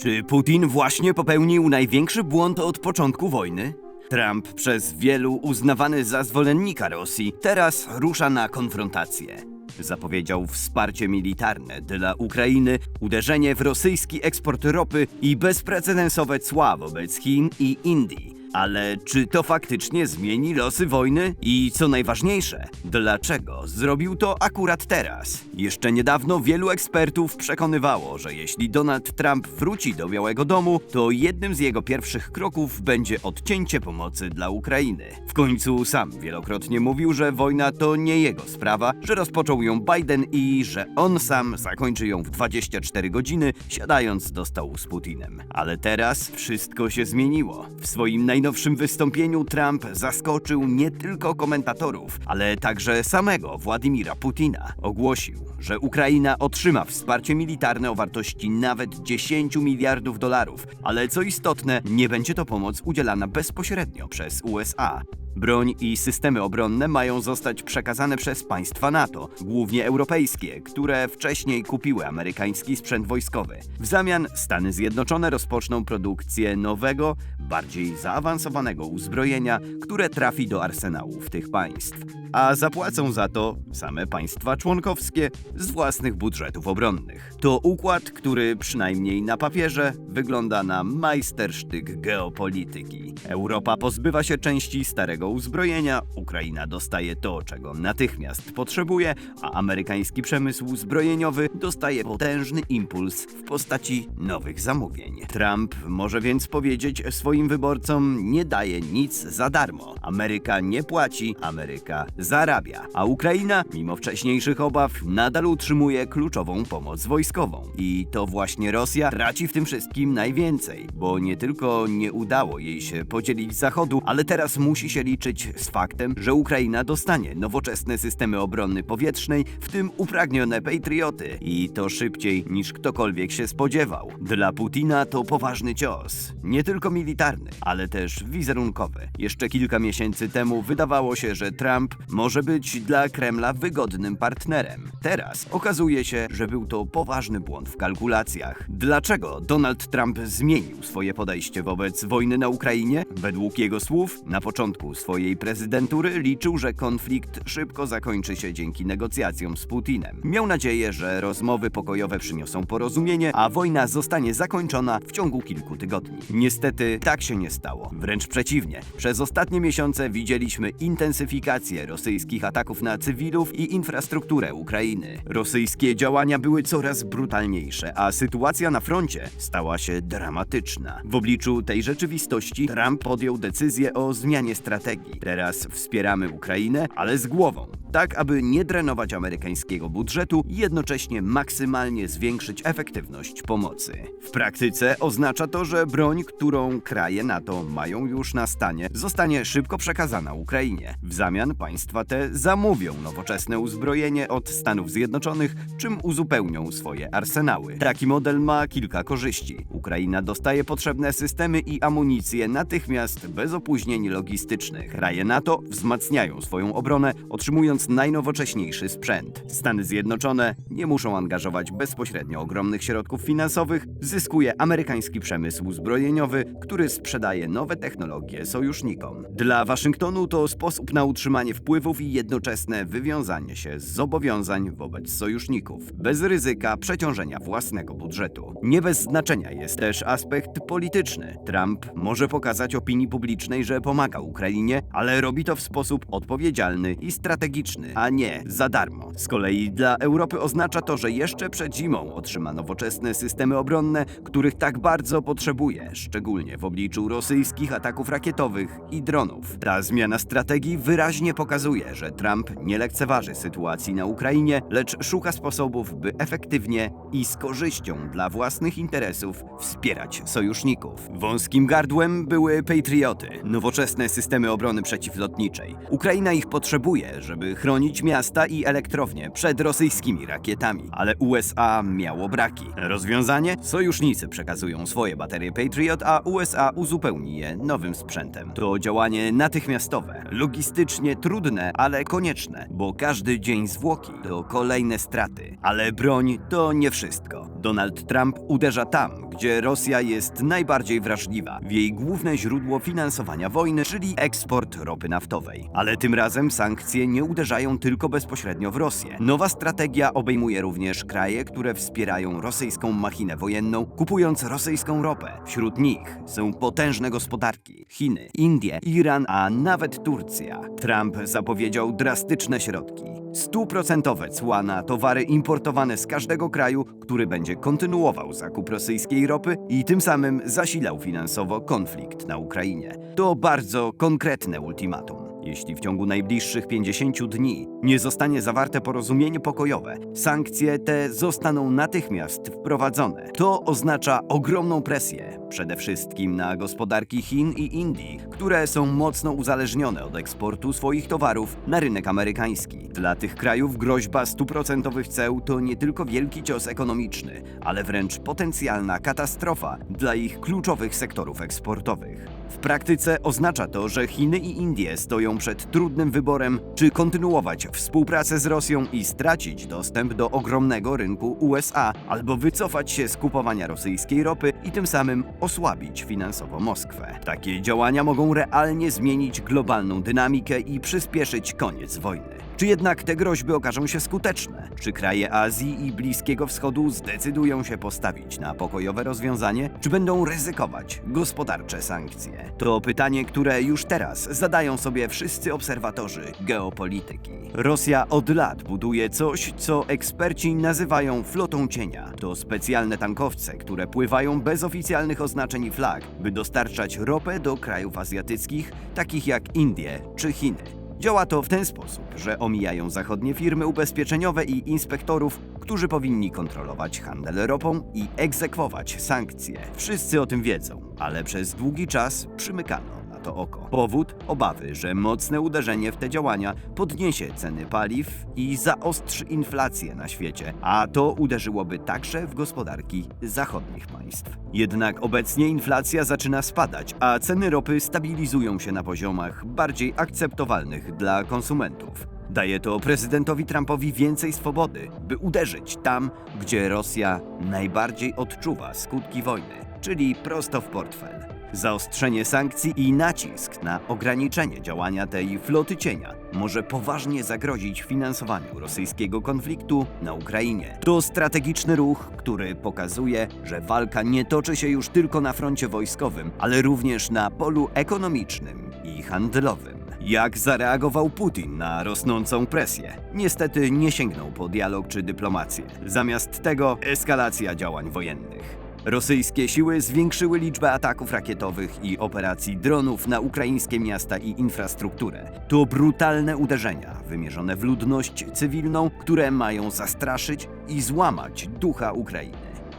Czy Putin właśnie popełnił największy błąd od początku wojny? Trump, przez wielu uznawany za zwolennika Rosji, teraz rusza na konfrontację. Zapowiedział wsparcie militarne dla Ukrainy, uderzenie w rosyjski eksport ropy i bezprecedensowe cła wobec Chin i Indii. Ale czy to faktycznie zmieni losy wojny? I co najważniejsze, dlaczego zrobił to akurat teraz? Jeszcze niedawno wielu ekspertów przekonywało, że jeśli Donald Trump wróci do Białego Domu, to jednym z jego pierwszych kroków będzie odcięcie pomocy dla Ukrainy. W końcu sam wielokrotnie mówił, że wojna to nie jego sprawa, że rozpoczął ją Biden i że on sam zakończy ją w 24 godziny, siadając do stołu z Putinem. Ale teraz wszystko się zmieniło. W swoim najnowszym wystąpieniu Trump zaskoczył nie tylko komentatorów, ale także samego Władimira Putina. Ogłosił, że Ukraina otrzyma wsparcie militarne o wartości nawet 10 miliardów dolarów, ale co istotne, nie będzie to pomoc udzielana bezpośrednio przez USA. Broń i systemy obronne mają zostać przekazane przez państwa NATO, głównie europejskie, które wcześniej kupiły amerykański sprzęt wojskowy. W zamian Stany Zjednoczone rozpoczną produkcję nowego, bardziej zaawansowanego uzbrojenia, które trafi do arsenałów tych państw. A zapłacą za to same państwa członkowskie z własnych budżetów obronnych. To układ, który przynajmniej na papierze wygląda na majstersztyk geopolityki. Europa pozbywa się części starego uzbrojenia, Ukraina dostaje to, czego natychmiast potrzebuje, a amerykański przemysł zbrojeniowy dostaje potężny impuls w postaci nowych zamówień. Trump może więc powiedzieć swoim wyborcom: Nie daje nic za darmo. Ameryka nie płaci, Ameryka zarabia. A Ukraina, mimo wcześniejszych obaw, nadal utrzymuje kluczową pomoc wojskową. I to właśnie Rosja traci w tym wszystkim najwięcej, bo nie tylko nie udało jej się podzielić Zachodu, ale teraz musi się liczyć z faktem, że Ukraina dostanie nowoczesne systemy obrony powietrznej, w tym upragnione Patrioty. I to szybciej niż ktokolwiek się spodziewał. Dla Putina to poważny cios. Nie tylko militarny, ale też wizerunkowy. Jeszcze kilka miesięcy temu wydawało się, że Trump może być dla Kremla wygodnym partnerem. Teraz okazuje się, że był to poważny błąd w kalkulacjach. Dlaczego Donald Trump zmienił swoje podejście wobec wojny na Ukrainie? Według jego słów, na początku swojej prezydentury liczył, że konflikt szybko zakończy się dzięki negocjacjom z Putinem. Miał nadzieję, że rozmowy pokojowe przyniosą porozumienie, a wojna zostanie zakończona w ciągu kilku tygodni. Niestety tak się nie stało. Wręcz przeciwnie. Przez ostatnie miesiące widzieliśmy intensyfikację rosyjskich ataków na cywilów i infrastrukturę Ukrainy. Rosyjskie działania były coraz brutalniejsze, a sytuacja na froncie stała się dramatyczna. W obliczu tej rzeczywistości Trump podjął decyzję o zmianie strategii. Teraz wspieramy Ukrainę, ale z głową, tak aby nie drenować amerykańskiego budżetu i jednocześnie maksymalnie zwiększyć efektywność pomocy. W praktyce oznacza to, że broń, którą kraje NATO mają już na stanie, zostanie szybko przekazana Ukrainie. W zamian państwa te zamówią nowoczesne uzbrojenie od Stanów Zjednoczonych, czym uzupełnią swoje arsenały. Taki model ma kilka korzyści. Ukraina dostaje potrzebne systemy i amunicję natychmiast, bez opóźnień logistycznych. Kraje NATO wzmacniają swoją obronę, otrzymując najnowocześniejszy sprzęt. Stany Zjednoczone nie muszą angażować bezpośrednio ogromnych środków finansowych, zyskuje amerykański przemysł zbrojeniowy, który sprzedaje nowe technologie sojusznikom. Dla Waszyngtonu to sposób na utrzymanie wpływów i jednoczesne wywiązanie się z zobowiązań wobec sojuszników, bez ryzyka przeciążenia własnego budżetu. Nie bez znaczenia jest też aspekt polityczny. Trump może pokazać opinii publicznej, że pomaga Ukrainie, ale robi to w sposób odpowiedzialny i strategiczny, a nie za darmo. Z kolei dla Europy oznacza to, że jeszcze przed zimą otrzyma nowoczesne systemy obronne, których tak bardzo potrzebuje, szczególnie w obliczu rosyjskich ataków rakietowych i dronów. Ta zmiana strategii wyraźnie pokazuje, że Trump nie lekceważy sytuacji na Ukrainie, lecz szuka sposobów, by efektywnie i z korzyścią dla własnych interesów wspierać sojuszników. Wąskim gardłem były Patrioty, nowoczesne systemy obrony przeciwlotniczej. Ukraina ich potrzebuje, żeby chronić miasta i elektrownie przed rosyjskimi rakietami, ale USA miało braki. Rozwiązanie? Sojusznicy przekazują swoje baterie Patriot, a USA uzupełni je nowym sprzętem. To działanie natychmiastowe, logistycznie trudne, ale konieczne, bo każdy dzień zwłoki to kolejne straty. Ale broń to nie wszystko. Donald Trump uderza tam, gdzie Rosja jest najbardziej wrażliwa, w jej główne źródło finansowania wojny, czyli eksport ropy naftowej. Ale tym razem sankcje nie uderzają tylko bezpośrednio w Rosję. Nowa strategia obejmuje również kraje, które wspierają rosyjską machinę wojenną, kupując rosyjską ropę. Wśród nich są potężne gospodarki Chiny, Indie, Iran, a nawet Turcja. Trump zapowiedział drastyczne środki. Stuprocentowe cła na towary importowane z każdego kraju, który będzie kontynuował zakup rosyjskiej ropy i tym samym zasilał finansowo konflikt na Ukrainie. To bardzo konkretne ultimatum. Jeśli w ciągu najbliższych 50 dni nie zostanie zawarte porozumienie pokojowe, sankcje te zostaną natychmiast wprowadzone. To oznacza ogromną presję, przede wszystkim na gospodarki Chin i Indii, które są mocno uzależnione od eksportu swoich towarów na rynek amerykański. Dla tych krajów groźba stuprocentowych ceł to nie tylko wielki cios ekonomiczny, ale wręcz potencjalna katastrofa dla ich kluczowych sektorów eksportowych. W praktyce oznacza to, że Chiny i Indie stoją przed trudnym wyborem, czy kontynuować współpracę z Rosją i stracić dostęp do ogromnego rynku USA, albo wycofać się z kupowania rosyjskiej ropy i tym samym osłabić finansowo Moskwę. Takie działania mogą realnie zmienić globalną dynamikę i przyspieszyć koniec wojny. Czy jednak te groźby okażą się skuteczne? Czy kraje Azji i Bliskiego Wschodu zdecydują się postawić na pokojowe rozwiązanie, czy będą ryzykować gospodarcze sankcje? To pytanie, które już teraz zadają sobie wszyscy obserwatorzy geopolityki. Rosja od lat buduje coś, co eksperci nazywają flotą cienia. To specjalne tankowce, które pływają bez oficjalnych oznaczeń i flag, by dostarczać ropę do krajów azjatyckich, takich jak Indie czy Chiny. Działa to w ten sposób, że omijają zachodnie firmy ubezpieczeniowe i inspektorów, którzy powinni kontrolować handel ropą i egzekwować sankcje. Wszyscy o tym wiedzą, ale przez długi czas przymykano to oko. Powód? Obawy, że mocne uderzenie w te działania podniesie ceny paliw i zaostrzy inflację na świecie, a to uderzyłoby także w gospodarki zachodnich państw. Jednak obecnie inflacja zaczyna spadać, a ceny ropy stabilizują się na poziomach bardziej akceptowalnych dla konsumentów. Daje to prezydentowi Trumpowi więcej swobody, by uderzyć tam, gdzie Rosja najbardziej odczuwa skutki wojny, czyli prosto w portfel. Zaostrzenie sankcji i nacisk na ograniczenie działania tej floty cienia może poważnie zagrozić finansowaniu rosyjskiego konfliktu na Ukrainie. To strategiczny ruch, który pokazuje, że walka nie toczy się już tylko na froncie wojskowym, ale również na polu ekonomicznym i handlowym. Jak zareagował Putin na rosnącą presję? Niestety nie sięgnął po dialog czy dyplomację. Zamiast tego eskalacja działań wojennych. Rosyjskie siły zwiększyły liczbę ataków rakietowych i operacji dronów na ukraińskie miasta i infrastrukturę. To brutalne uderzenia wymierzone w ludność cywilną, które mają zastraszyć i złamać ducha Ukrainy.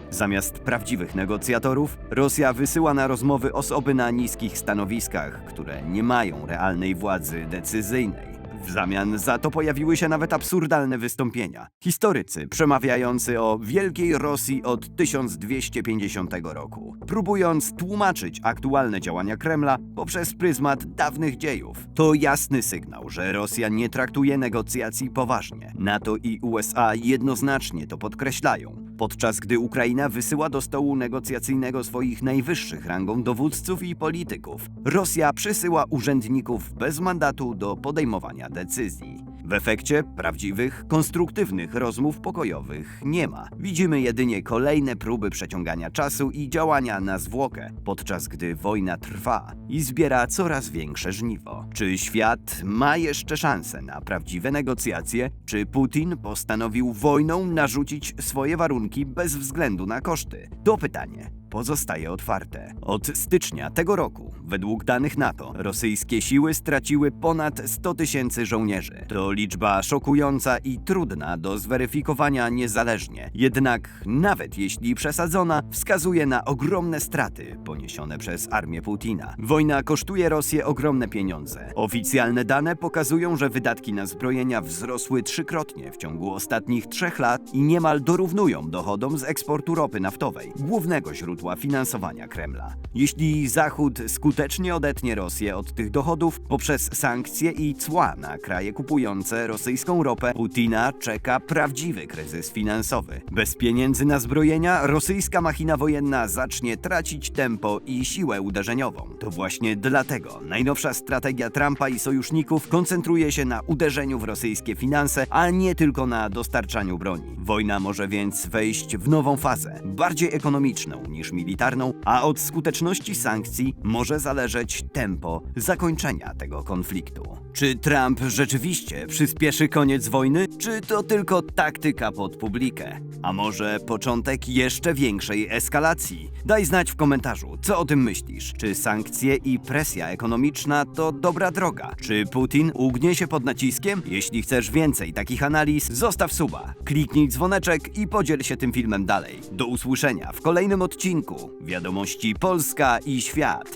Zamiast prawdziwych negocjatorów, Rosja wysyła na rozmowy osoby na niskich stanowiskach, które nie mają realnej władzy decyzyjnej. W zamian za to pojawiły się nawet absurdalne wystąpienia. Historycy przemawiający o Wielkiej Rosji od 1250 roku, próbując tłumaczyć aktualne działania Kremla poprzez pryzmat dawnych dziejów. To jasny sygnał, że Rosja nie traktuje negocjacji poważnie. NATO i USA jednoznacznie to podkreślają, podczas gdy Ukraina wysyła do stołu negocjacyjnego swoich najwyższych rangą dowódców i polityków. Rosja przysyła urzędników bez mandatu do podejmowania decyzji. W efekcie prawdziwych, konstruktywnych rozmów pokojowych nie ma. Widzimy jedynie kolejne próby przeciągania czasu i działania na zwłokę, podczas gdy wojna trwa i zbiera coraz większe żniwo. Czy świat ma jeszcze szansę na prawdziwe negocjacje? Czy Putin postanowił wojną narzucić swoje warunki bez względu na koszty? To pytanie pozostaje otwarte. Od stycznia tego roku, według danych NATO, rosyjskie siły straciły ponad 100 tysięcy żołnierzy. To liczba szokująca i trudna do zweryfikowania niezależnie. Jednak nawet jeśli przesadzona, wskazuje na ogromne straty poniesione przez armię Putina. Wojna kosztuje Rosję ogromne pieniądze. Oficjalne dane pokazują, że wydatki na zbrojenia wzrosły trzykrotnie w ciągu ostatnich trzech lat i niemal dorównują dochodom z eksportu ropy naftowej, głównego źródła finansowania Kremla. Jeśli Zachód skutecznie odetnie Rosję od tych dochodów poprzez sankcje i cła na kraje kupujące rosyjską ropę, Putina czeka prawdziwy kryzys finansowy. Bez pieniędzy na zbrojenia rosyjska machina wojenna zacznie tracić tempo i siłę uderzeniową. To właśnie dlatego najnowsza strategia Trumpa i sojuszników koncentruje się na uderzeniu w rosyjskie finanse, a nie tylko na dostarczaniu broni. Wojna może więc wejść w nową fazę, bardziej ekonomiczną niż militarną, a od skuteczności sankcji może zależeć tempo zakończenia tego konfliktu. Czy Trump rzeczywiście przyspieszy koniec wojny, czy to tylko taktyka pod publikę? A może początek jeszcze większej eskalacji? Daj znać w komentarzu, co o tym myślisz. Czy sankcje i presja ekonomiczna to dobra droga? Czy Putin ugnie się pod naciskiem? Jeśli chcesz więcej takich analiz, zostaw suba, kliknij dzwoneczek i podziel się tym filmem dalej. Do usłyszenia w kolejnym odcinku Wiadomości Polska i Świat.